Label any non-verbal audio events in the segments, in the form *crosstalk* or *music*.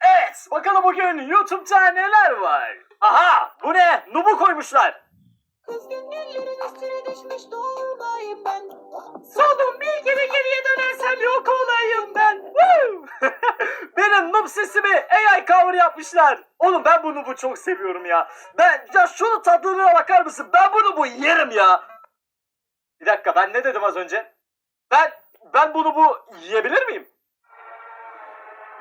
Evet bakalım bugün YouTube'da neler var? Aha bu ne? Nubu koymuşlar. Kız günlerin üstüne düşmüş dolmayım ben. Solum bir geri geriye dönersem yok olayım ben. Woo! *laughs* Benim noob sesimi AI cover yapmışlar. Oğlum ben bu noob'u çok seviyorum ya. Ben ya şunun tatlılığına bakar mısın? Ben bu noob'u yerim ya. Bir dakika ben ne dedim az önce? Ben ben bu noob'u yiyebilir miyim?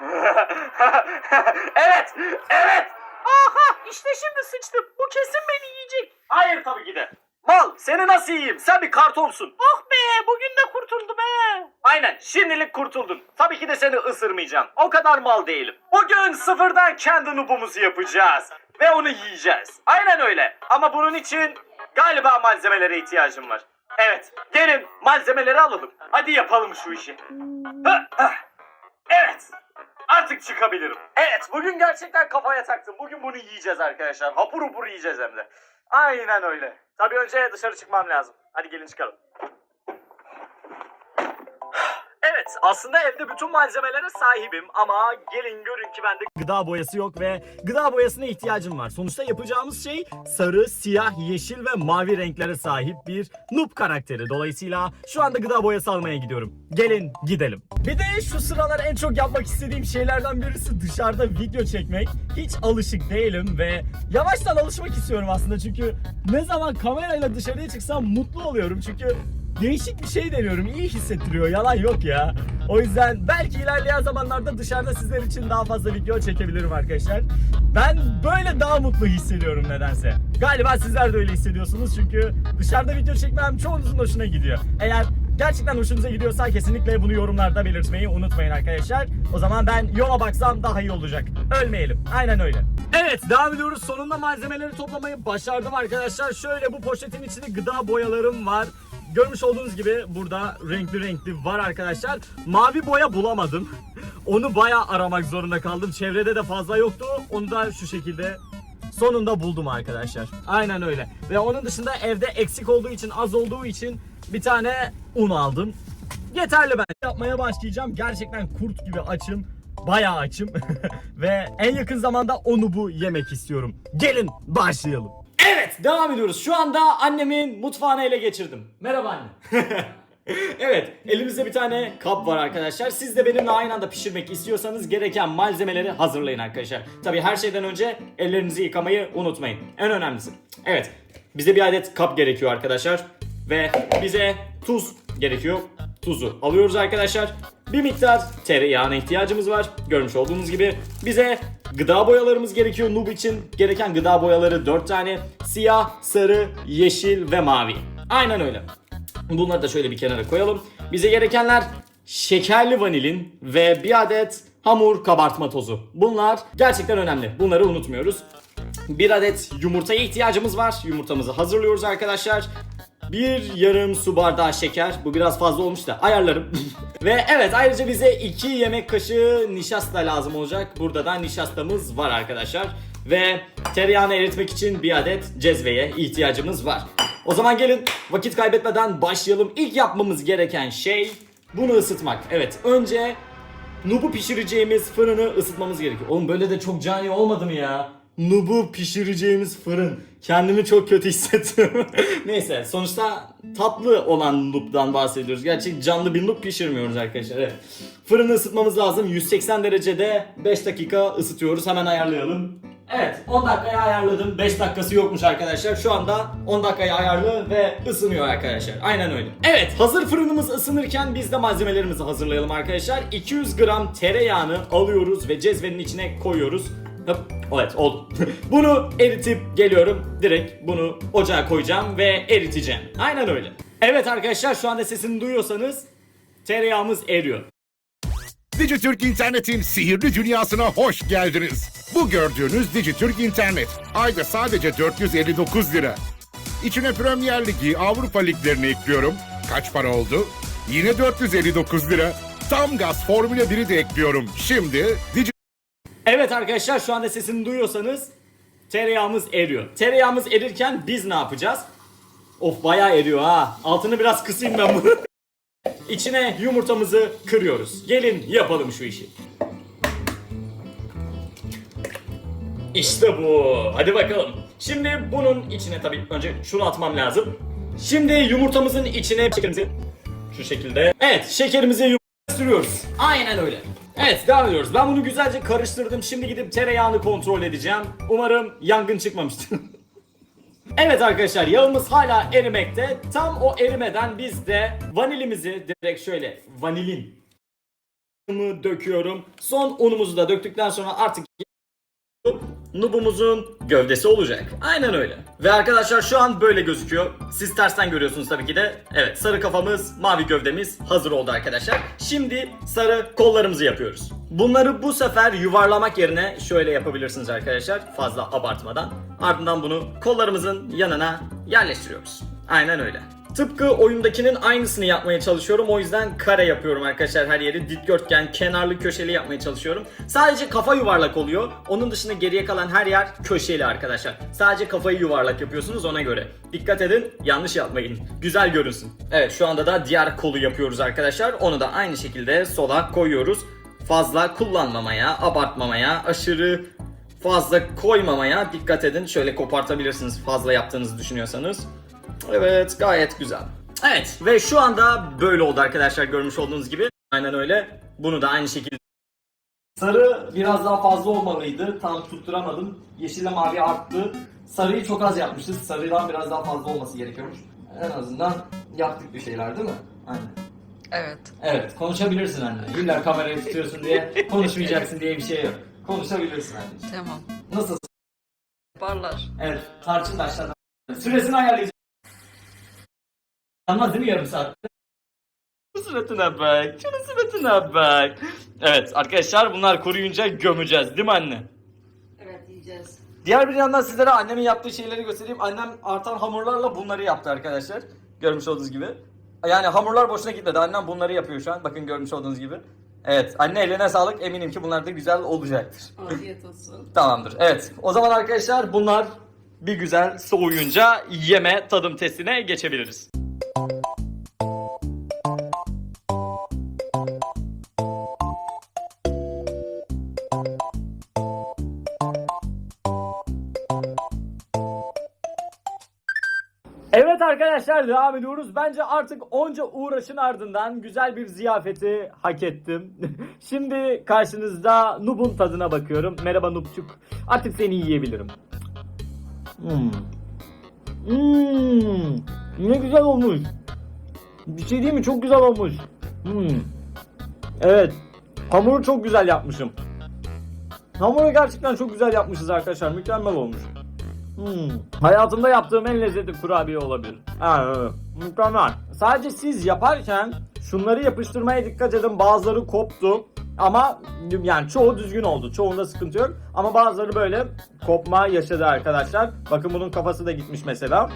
*laughs* evet, evet. Aha işte şimdi sıçtım. Bu kesin beni yiyecek. Hayır tabii ki de. Mal seni nasıl yiyeyim? Sen bir kartonsun. Ah be bugün de kurtuldum he. Aynen şimdilik kurtuldun. Tabii ki de seni ısırmayacağım. O kadar mal değilim. Bugün sıfırdan kendi nubumuzu yapacağız. Ve onu yiyeceğiz. Aynen öyle. Ama bunun için galiba malzemelere ihtiyacım var. Evet gelin malzemeleri alalım. Hadi yapalım şu işi. Hı. Evet. Artık çıkabilirim. Evet bugün gerçekten kafaya taktım. Bugün bunu yiyeceğiz arkadaşlar. Hapur hapur yiyeceğiz hem de. Aynen öyle. Tabii önce dışarı çıkmam lazım. Hadi gelin çıkalım. Evet aslında evde bütün malzemelere sahibim ama gelin görün ki bende gıda boyası yok ve gıda boyasına ihtiyacım var. Sonuçta yapacağımız şey sarı, siyah, yeşil ve mavi renklere sahip bir noob karakteri. Dolayısıyla şu anda gıda boyası almaya gidiyorum. Gelin gidelim. Bir de şu sıralar en çok yapmak istediğim şeylerden birisi dışarıda video çekmek. Hiç alışık değilim ve yavaştan alışmak istiyorum aslında çünkü ne zaman kamerayla dışarıya çıksam mutlu oluyorum çünkü değişik bir şey deniyorum. İyi hissettiriyor. Yalan yok ya. O yüzden belki ilerleyen zamanlarda dışarıda sizler için daha fazla video çekebilirim arkadaşlar. Ben böyle daha mutlu hissediyorum nedense. Galiba sizler de öyle hissediyorsunuz çünkü dışarıda video çekmem çoğunuzun hoşuna gidiyor. Eğer gerçekten hoşunuza gidiyorsa kesinlikle bunu yorumlarda belirtmeyi unutmayın arkadaşlar. O zaman ben yola baksam daha iyi olacak. Ölmeyelim. Aynen öyle. Evet devam ediyoruz. Sonunda malzemeleri toplamayı başardım arkadaşlar. Şöyle bu poşetin içinde gıda boyalarım var. Görmüş olduğunuz gibi burada renkli renkli var arkadaşlar. Mavi boya bulamadım. *laughs* Onu bayağı aramak zorunda kaldım. Çevrede de fazla yoktu. Onu da şu şekilde sonunda buldum arkadaşlar. Aynen öyle. Ve onun dışında evde eksik olduğu için az olduğu için bir tane un aldım. Yeterli ben. Yapmaya başlayacağım. Gerçekten kurt gibi açım. Bayağı açım. *laughs* Ve en yakın zamanda onu bu yemek istiyorum. Gelin başlayalım. Evet devam ediyoruz. Şu anda annemin mutfağını ele geçirdim. Merhaba anne. *laughs* evet elimizde bir tane kap var arkadaşlar. Siz de benimle aynı anda pişirmek istiyorsanız gereken malzemeleri hazırlayın arkadaşlar. Tabi her şeyden önce ellerinizi yıkamayı unutmayın. En önemlisi. Evet bize bir adet kap gerekiyor arkadaşlar. Ve bize tuz gerekiyor. Tuzu alıyoruz arkadaşlar. Bir miktar tereyağına ihtiyacımız var. Görmüş olduğunuz gibi bize gıda boyalarımız gerekiyor. Noob için gereken gıda boyaları 4 tane. Siyah, sarı, yeşil ve mavi. Aynen öyle. Bunları da şöyle bir kenara koyalım. Bize gerekenler şekerli vanilin ve bir adet hamur kabartma tozu. Bunlar gerçekten önemli. Bunları unutmuyoruz. Bir adet yumurtaya ihtiyacımız var. Yumurtamızı hazırlıyoruz arkadaşlar. Bir yarım su bardağı şeker. Bu biraz fazla olmuş da ayarlarım. *laughs* Ve evet ayrıca bize 2 yemek kaşığı nişasta lazım olacak. Burada da nişastamız var arkadaşlar. Ve tereyağını eritmek için bir adet cezveye ihtiyacımız var. O zaman gelin vakit kaybetmeden başlayalım. İlk yapmamız gereken şey bunu ısıtmak. Evet önce Nub'u pişireceğimiz fırını ısıtmamız gerekiyor. Oğlum böyle de çok cani olmadı mı ya? Nub'u pişireceğimiz fırın. Kendimi çok kötü hissettim. *laughs* Neyse sonuçta tatlı olan Nub'dan bahsediyoruz. Gerçi canlı bir Nub pişirmiyoruz arkadaşlar. Evet. Fırını ısıtmamız lazım. 180 derecede 5 dakika ısıtıyoruz. Hemen ayarlayalım. Evet 10 dakikaya ayarladım. 5 dakikası yokmuş arkadaşlar. Şu anda 10 dakikaya ayarlı ve ısınıyor arkadaşlar. Aynen öyle. Evet hazır fırınımız ısınırken biz de malzemelerimizi hazırlayalım arkadaşlar. 200 gram tereyağını alıyoruz ve cezvenin içine koyuyoruz. Hop, Evet oldu. *laughs* bunu eritip geliyorum. Direkt bunu ocağa koyacağım ve eriteceğim. Aynen öyle. Evet arkadaşlar şu anda sesini duyuyorsanız tereyağımız eriyor. Dijitürk İnternet'in sihirli dünyasına hoş geldiniz. Bu gördüğünüz Dijitürk İnternet. Ayda sadece 459 lira. İçine Premier Ligi, Avrupa Liglerini ekliyorum. Kaç para oldu? Yine 459 lira. Tam gaz Formula 1'i de ekliyorum. Şimdi Dijitürk Evet arkadaşlar şu anda sesini duyuyorsanız tereyağımız eriyor. Tereyağımız erirken biz ne yapacağız? Of bayağı eriyor ha. Altını biraz kısayım ben bunu. *laughs* İçine yumurtamızı kırıyoruz. Gelin yapalım şu işi. İşte bu. Hadi bakalım. Şimdi bunun içine tabii önce şunu atmam lazım. Şimdi yumurtamızın içine şekerimizi şu şekilde. Evet şekerimizi sürüyoruz. Aynen öyle. Evet devam ediyoruz. Ben bunu güzelce karıştırdım. Şimdi gidip tereyağını kontrol edeceğim. Umarım yangın çıkmamıştır. *laughs* Evet arkadaşlar yağımız hala erimekte. Tam o erimeden biz de vanilimizi direkt şöyle vanilin döküyorum. Son unumuzu da döktükten sonra artık nubumuzun gövdesi olacak. Aynen öyle. Ve arkadaşlar şu an böyle gözüküyor. Siz tersten görüyorsunuz tabii ki de. Evet sarı kafamız, mavi gövdemiz hazır oldu arkadaşlar. Şimdi sarı kollarımızı yapıyoruz. Bunları bu sefer yuvarlamak yerine şöyle yapabilirsiniz arkadaşlar. Fazla abartmadan. Ardından bunu kollarımızın yanına yerleştiriyoruz. Aynen öyle. Tıpkı oyundakinin aynısını yapmaya çalışıyorum. O yüzden kare yapıyorum arkadaşlar her yeri. Dikdörtgen, kenarlı, köşeli yapmaya çalışıyorum. Sadece kafa yuvarlak oluyor. Onun dışında geriye kalan her yer köşeli arkadaşlar. Sadece kafayı yuvarlak yapıyorsunuz ona göre. Dikkat edin, yanlış yapmayın. Güzel görünsün. Evet şu anda da diğer kolu yapıyoruz arkadaşlar. Onu da aynı şekilde sola koyuyoruz. Fazla kullanmamaya, abartmamaya, aşırı fazla koymamaya dikkat edin. Şöyle kopartabilirsiniz fazla yaptığınızı düşünüyorsanız. Evet gayet güzel. Evet ve şu anda böyle oldu arkadaşlar görmüş olduğunuz gibi. Aynen öyle. Bunu da aynı şekilde Sarı biraz daha fazla olmalıydı. Tam tutturamadım. Yeşille mavi arttı. Sarıyı çok az yapmışız. Sarıdan biraz daha fazla olması gerekiyormuş. En azından yaptık bir şeyler değil mi? Aynen. Evet. Evet konuşabilirsin anne. İlla kamerayı tutuyorsun diye konuşmayacaksın diye bir şey yok. Konuşabilirsin anneciğim. Tamam. Nasıl? Yaparlar. Evet tarçın da aşağıda. Süresini ayarlayacağım. Anlamaz değil mi yarım saatte? Şu suratına bak. Şunun suratına bak. Evet arkadaşlar bunlar kuruyunca gömeceğiz değil mi anne? Evet yiyeceğiz. Diğer bir yandan sizlere annemin yaptığı şeyleri göstereyim. Annem artan hamurlarla bunları yaptı arkadaşlar. Görmüş olduğunuz gibi. Yani hamurlar boşuna gitmedi. Annem bunları yapıyor şu an. Bakın görmüş olduğunuz gibi. Evet anne eline sağlık. Eminim ki bunlar da güzel olacaktır. Afiyet olsun. *laughs* Tamamdır. Evet. O zaman arkadaşlar bunlar bir güzel soğuyunca yeme tadım testine geçebiliriz. Arkadaşlar devam ediyoruz. Bence artık onca uğraşın ardından güzel bir ziyafeti hak ettim. *laughs* Şimdi karşınızda Nub'un tadına bakıyorum. Merhaba Nubçuk. Artık seni yiyebilirim. Hmm. Hmm. Ne güzel olmuş. Bir şey değil mi? Çok güzel olmuş. Hmm. Evet. Hamuru çok güzel yapmışım. Hamuru gerçekten çok güzel yapmışız arkadaşlar. Mükemmel olmuş. Hmm. Hayatımda yaptığım en lezzetli kurabiye olabilir. Evet. Mükemmel. Sadece siz yaparken şunları yapıştırmaya dikkat edin. Bazıları koptu. Ama yani çoğu düzgün oldu. Çoğunda sıkıntı yok. Ama bazıları böyle kopma yaşadı arkadaşlar. Bakın bunun kafası da gitmiş mesela.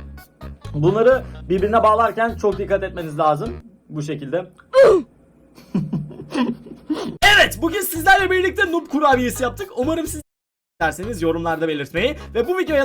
Bunları birbirine bağlarken çok dikkat etmeniz lazım. Bu şekilde. *laughs* evet bugün sizlerle birlikte noob kurabiyesi yaptık. Umarım siz derseniz yorumlarda belirtmeyi ve bu videoya